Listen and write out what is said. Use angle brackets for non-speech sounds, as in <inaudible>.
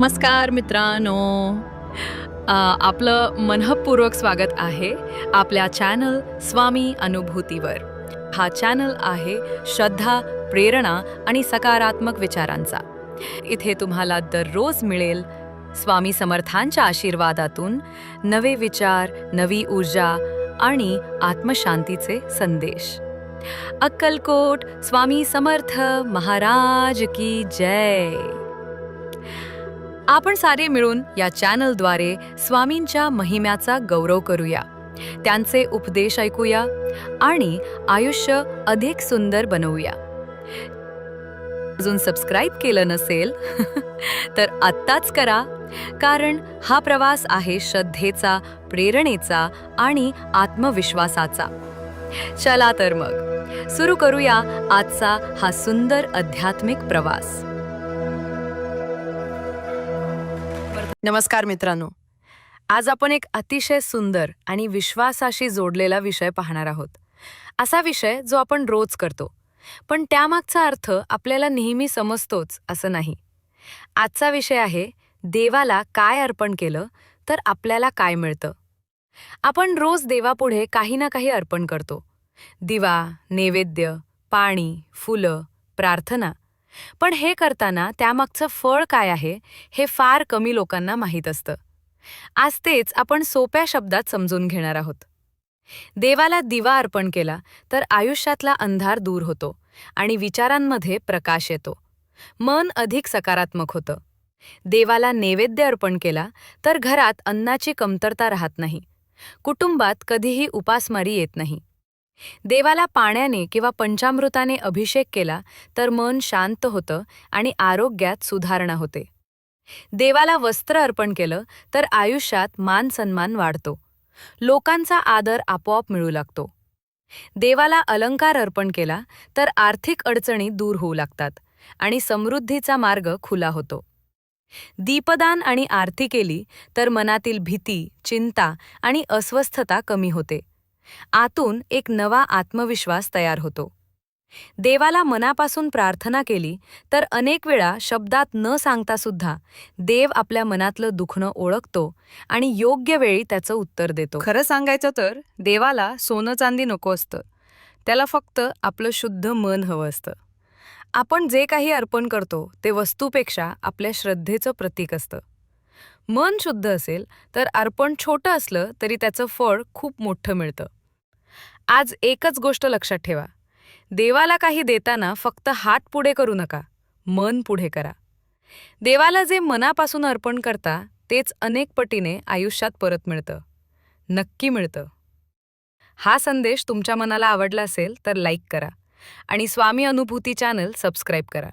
नमस्कार मित्रांनो. आपलं मनःपूर्वक स्वागत आहे आपल्या चॅनल स्वामी अनुभूतीवर. हा चॅनल आहे श्रद्धा प्रेरणा आणि सकारात्मक विचारांचा. इथे तुम्हाला दररोज मिळेल स्वामी समर्थांच्या आशीर्वादातून नवे विचार नवी ऊर्जा आणि आत्मशांतीचे संदेश. अक्कलकोट स्वामी समर्थ महाराज की जय. आपण सारे मिळून या चॅनलद्वारे स्वामींच्या महिम्याचा गौरव करूया. त्यांचे उपदेश ऐकूया आणि आयुष्य अधिक सुंदर बनवूया. अजून सबस्क्राईब केलं नसेल <laughs> तर आत्ताच करा कारण हा प्रवास आहे श्रद्धेचा प्रेरणेचा आणि आत्मविश्वासाचा. चला तर मग सुरू करूया आजचा हा सुंदर आध्यात्मिक प्रवास. नमस्कार मित्रांनो. आज आपण एक अतिशय सुंदर आणि विश्वासाशी जोडलेला विषय पाहणार आहोत. असा विषय जो आपण रोज करतो. पण त्यामागचा अर्थ आपल्याला नेहमी समजतोच असं नाही. आजचा विषय आहे देवाला काय अर्पण केलं तर आपल्याला काय मिळतं? आपण रोज देवापुढे काही ना काही अर्पण करतो. दिवा नैवेद्य पाणी फुलं प्रार्थना पण हे करताना त्यामागचं फळ काय आहे हे फार कमी लोकांना माहीत असतं. आज तेच आपण सोप्या शब्दात समजून घेणार आहोत. देवाला दिवा अर्पण केला तर आयुष्यातला अंधार दूर होतो आणि विचारांमध्ये प्रकाश येतो. मन अधिक सकारात्मक होतं. देवाला नैवेद्य अर्पण केला तर घरात अन्नाची कमतरता राहत नाही. कुटुंबात कधीही उपासमारी येत नाही. देवाला पाण्याने किंवा पंचामृताने अभिषेक केला तर मन शांत होतं आणि आरोग्यात सुधारणा होते. देवाला वस्त्र अर्पण केलं तर आयुष्यात मान सन्मान वाढतो. लोकांचा आदर आपोआप मिळू लागतो. देवाला अलंकार अर्पण केला तर आर्थिक अडचणी दूर होऊ लागतात आणि समृद्धीचा मार्ग खुला होतो. दीपदान आणि आरती केली तर मनातील भीती चिंता आणि अस्वस्थता कमी होते. आतून एक नवा आत्मविश्वास तयार होतो. देवाला मनापासून प्रार्थना केली तर अनेक वेळा शब्दात न सांगता सुद्धा देव आपल्या मनातलं दुखणं ओळखतो आणि योग्य वेळी त्याचं उत्तर देतो. खरं सांगायचं तर देवाला सोनं चांदी नको असतं. त्याला फक्त आपलं शुद्ध मन हवं असतं. आपण जे काही अर्पण करतो ते वस्तूपेक्षा आपल्या श्रद्धेचं प्रतीक असतं. मन शुद्ध असेल तर अर्पण छोटं असलं तरी त्याचं फळ खूप मोठं मिळतं. आज एकच गोष्ट लक्षात ठेवा. देवाला काही देताना फक्त हात पुढे करू नका मन पुढे करा. देवाला जे मनापासून अर्पण करता तेच अनेक पटीने आयुष्यात परत मिळतं. नक्की मिळतं. हा संदेश तुमच्या मनाला आवडला असेल तर लाईक करा आणि स्वामी अनुभूती चॅनल सबस्क्राईब करा.